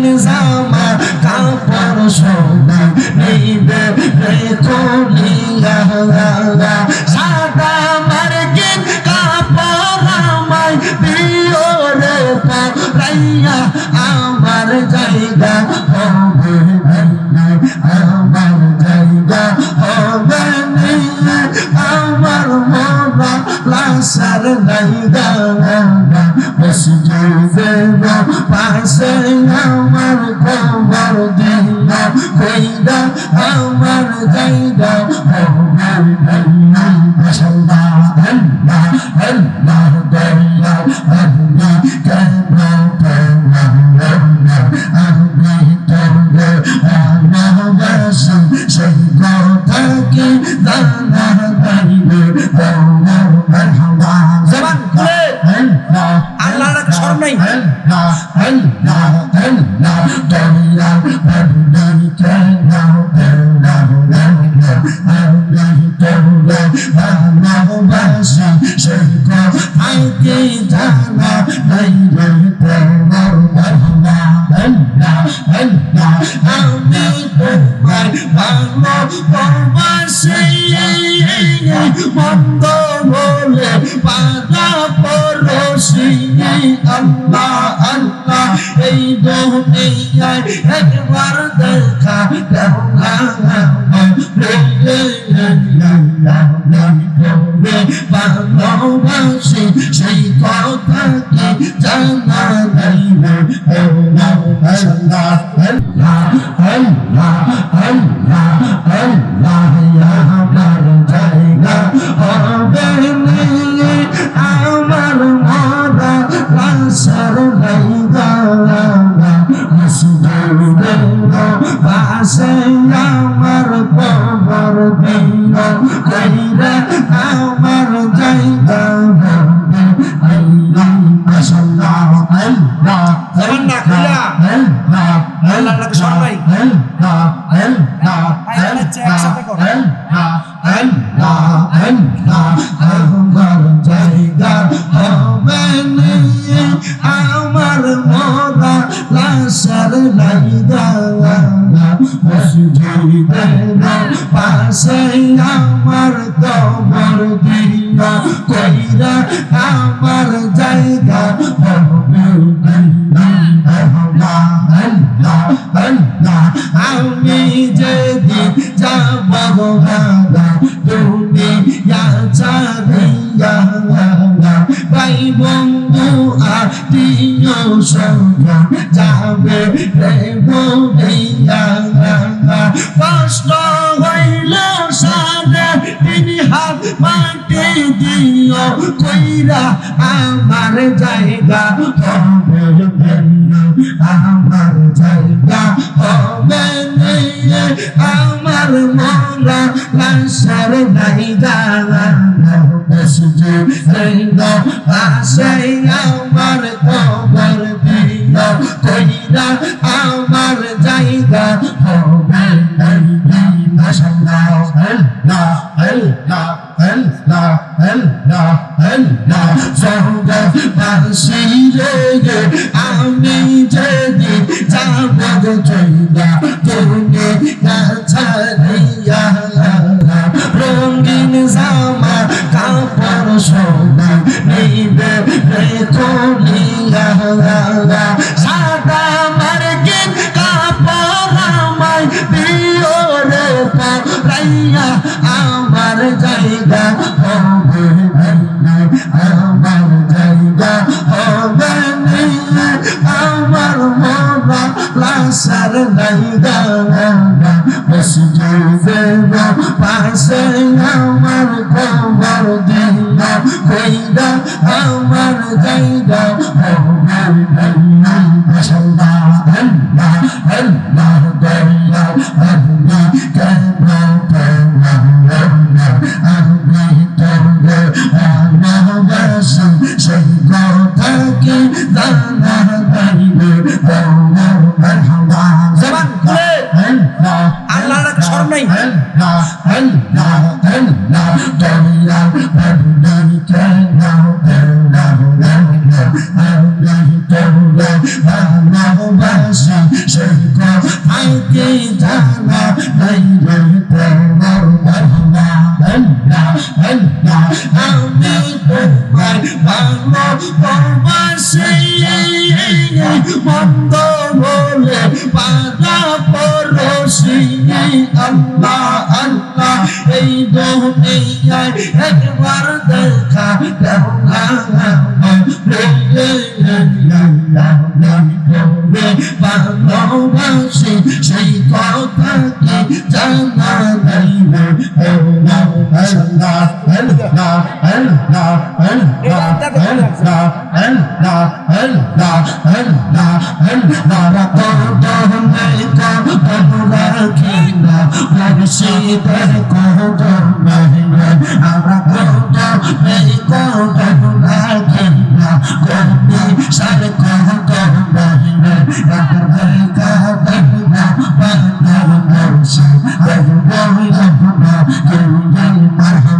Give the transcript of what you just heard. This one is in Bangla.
রঙিন জামা, কাপড় সোনা নিবে রে কলিয়া সাদা মার্কিন কাপড় আমায় দিও রে পরাইয়া, আমার জায়গা হবে আমার জায়গা হবে আমার মোরা লাসার জায়গা মসজিদের পাশে আমার খবর দিলা কইরা আমার জায়গা হবে না মাশাআল্লাহ আল্লাহ আল্লাহ দয়াল আল্লাহ কেমন কেমন আমি তোরে ভালোবাসি সেই কথা কি জানা যাইবে তোমার মারহাবা আল্লাহ আল্লাহ আমি তোমার ভালোবাসি মন্দ বলে পারা পরশি আল্লাহ আল্লাহ এই দুনিয়ায় একবার দেখা দাও ভালোবাসি সেই কথা কি জানা নাই না আল্লাহ আল্লাহ আল্লাহ আল্লাহ আল্লাহ আমার কবর দিও আমার মাশাআল্লাহ না খুলা। আল্লাহর লাগে হচ্ছে একসাথে করো। আমার মোরা লাশার লাইগা পাশে আমার কবর কইরা আমার জায়গা দুনিয়া ছাড়িয়া ভাই বন্ধু আত্মীয় সঙ্গা কষ্ট হইল সাদা তিনি হাত মাটি দিও, কইরা আমার জায়গা হবে ভিন্ন, আমার জায়গা হবে আমার মোরা লাশার জায়গা মসজিদের পাশে আমার কবর দিও কইরা আমার জায়গা হবে মাশাআল্লাহ আমি যদি যাব জইলা তুমি ছাড়িয়া রঙিন জামা, কাপড় সোনা সাদা মার্কিন কাপড় আমায় দিও রে পরাইয়া আমার জায়গা। লাশার জায়গা মসজিদের পাশে আমার খবর দিলা কইরা আমার জায়গা হবে না মাশাআল্লাহ আল্লাহ আল্লাহ দয়াল আল্লাহ কেমন কেমন আমি মন্দ বলে পারা পরশি আল্লাহ আল্লাহ চাইব একবার দেখা দেও ভালোবাসি সেই কথাকে জানা নাই না Allah, Allah, Allah, Allah, দেখিলা মুর্শিদের কোদর মহিমা আমরা কোদর এই কোদর দেখিলা গোপি সার কোদর মহিমা রাতের ভাই কোদর না বান্দর মুর্শিদ আজ বই যাব না, কেউ নেই মারহাম